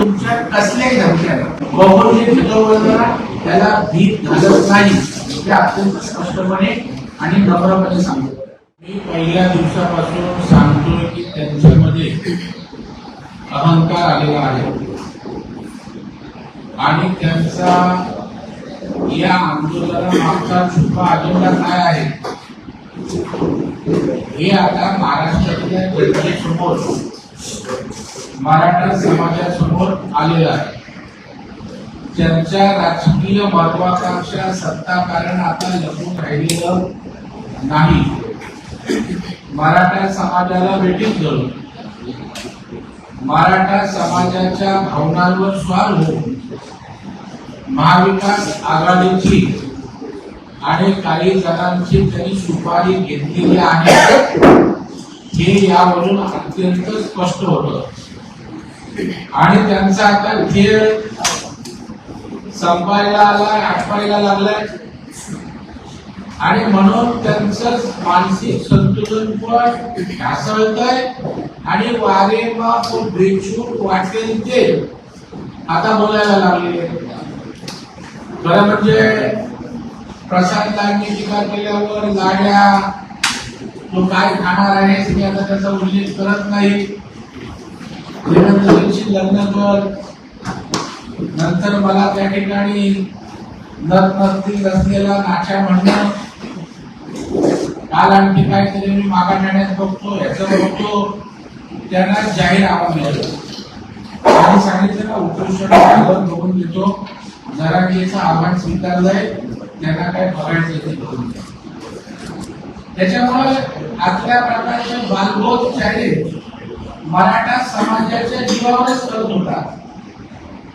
तुमच्या कसल्याही धमक्याला. भौगोलिक जवळजवळ त्याला भीत घालत नाही. हे अत्यंत स्पष्टपणे आणि नम्रपणे सांगतो मी पहिल्या दिवसापासून सांगतोय की त्यांच्यामध्ये अहंकार आलेला आहे. आणि त्यांचा या आंदोलनामागचा छुपा अजेंडा काय आहे? हे आता महाराष्ट्रातल्या जनतेसमोर मराठा समाजासमोर आलेलं आहे. त्यांच्या राजकीय महत्वाकांक्षा सत्ता कारण आता लपून राहिलेलं नाही. मराठा समाजाला भेटीत घेऊन मराठा समाजाच्या भावनांवर स्वार होऊन महाविकास आघाडीची आणि काही जणांची त्यांनी सुपारी घेतलेली आहे. हे यावरून अत्यंत स्पष्ट होतं. आणि त्यांचा आता खेळ संपायला आलाय आटपायला लागलाय. आणि म्हणून त्यांचं मानसिक संतुलन पण ढासळत आहे आणि वारे ब्रेकशूट वाटेल ते आता बोलायला लागले. खरं म्हणजे प्रशांतांनी टीका केल्यावर गाड्या तो काय खाणार आहे मी आता त्याचा उल्लेख करत नाही. देवेंद्रजींशी लग्न कर नंतर मला त्या ठिकाणी नत नसतील नसलेला नाच्या म्हणणं. काल आणखी काहीतरी मी मागा नेण्यात बघतो याचं बघतो. त्यांना जाहीर आवाज मिळालं. आणि सांगितलं ना उपोषण आवाज बघून देतो. जरा मी याचं आव्हान स्वीकारलंय. त्यांना काय बघायचं ते बघून त्याच्यामुळे आतल्या प्रकारचे बालबोध चाले मराठा समाजाच्या जीवावरच करत होता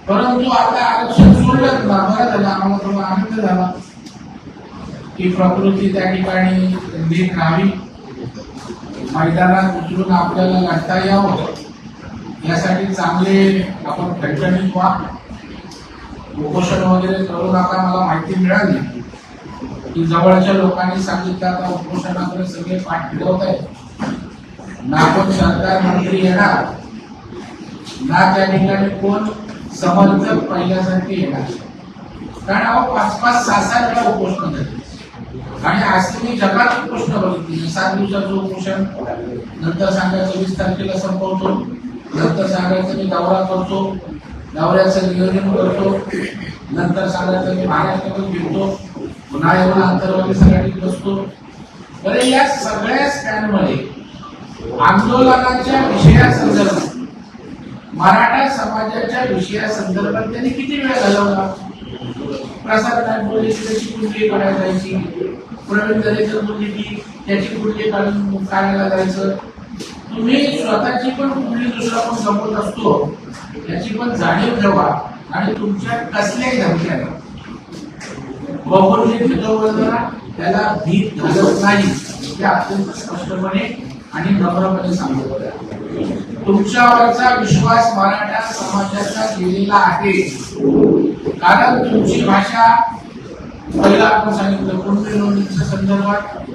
परंतु आता आरक्षण सोडलं ना. बरं झालं आम्हाला थोडा आनंद झाला. की प्रकृती त्या ठिकाणी नीट राहावी. मैदानात उतरून आपल्याला लढता यावं. यासाठी चांगले आपण खणखणीत व्हा. उपोषण वगैरे करून आता मला माहिती मिळाली. की जवळच्या लोकांनी सांगितलं आता उपोषणाकडे सगळे पाठ फिरवत आहेत. ना आपण सरकार म्हणून येणार. ना त्या ठिकाणी कोण समर्थक पहिल्यासारखे येणार. कारण अहो पाच पाच सहा सहा वेळा उपोषण झाली. आणि आज तुम्ही जगात उपोषण बघितली सात दिवसाचं उपोषण नंतर सांगायचं वीस तारखेला संपवतो नंतर सांगायचं मी दौरा करतो दौऱ्याचं नियोजन करतो नंतर सांगायचं मी महाराष्ट्रातून घेतो पुन्हा येऊन आंतरराष्ट्रीय सगळ्यांनी बसतो. बरे या सगळ्या स्टँडमध्ये आंदोलनाच्या विषयासंदर्भात. मराठा समाजाच्या विषयासंदर्भात त्यांनी किती वेळ घालवला? प्रसाद नाईक बोलले की त्याची कुठली काढायला जायची? प्रवीण दरेकर बोलले की त्याची कुठली काढून काढायला जायचं? तुम्ही स्वतःची पण कुंडली दुसरा पण जमवत असतो. याची पण जाणीव ठेवा आणि तुमच्या कसल्याही धमक्याला भौगोलिक जवळजवळ त्याला भीत घालत नाही. ते अत्यंत स्पष्टपणे आणि नम्रपणे सांगतो. तुमच्यावरचा विश्वास मराठा समाजाचा गेलेला आहे. कारण तुमची भाषा पहिला आपण सांगितलं कुणबी नोंदणीच्या संदर्भात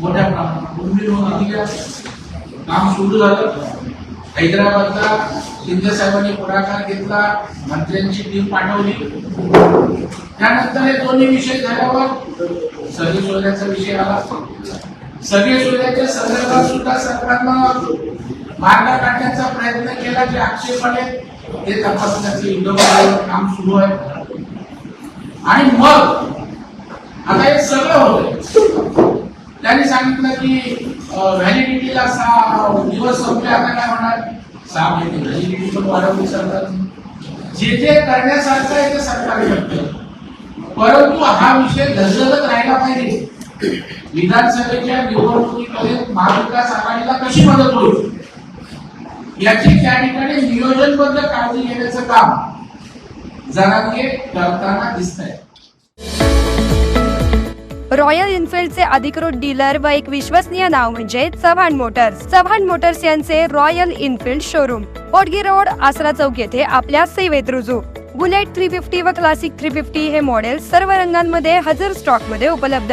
मोठ्या प्रमाणात कुणबी नोंदणीच्या काम सुरू झालं. हैदराबादला शिंदे साहेबांनी पुढाकार घेतला मंत्र्यांची टीम पाठवली. त्यानंतर हे दोन्ही विषय झाल्यावर सगळी सोयऱ्याचा विषय आला. सगळे सोयऱ्याच्या संदर्भात सुद्धा सरकारनं मार्ग काढण्याचा प्रयत्न केला जे आक्षेप आले ते तपासण्याचे युद्धबद्दल काम सुरू आहे. आणि मग आता हे सगळं होतंय. त्यांनी सांगितलं की व्हॅलिडिटीला सहा दिवस संपले आता काय होणार? सहा महिने. व्हॅलिडिटी पण वाढवली सरकार जे जे करण्यासारखं आहे ते सरकार करतं परंतु हा विषय धजलत राहिला पाहिजे. विधानसभेच्या निवडणुकीमध्ये महाविकास आघाडीला कशी मदत होईल? याची त्या ठिकाणी नियोजनबद्ध काळजी घेण्याचं काम जरांगे करताना दिसत आहे रॉयल इन्फिल्डचे अधिकृत डीलर व एक विश्वसनीय नाव म्हणजे चव्हाण मोटर्स. चव्हाण मोटर्स यांचे royal enfield showroom. Potgi road Asra चौक येथे आपल्या सेवेत रुजू. बुलेट थ्री फिफ्टी व क्लासिक थ्री फिफ्टी हे मॉडेल सर्व रंगांमध्ये हजर स्टॉकमध्ये उपलब्ध.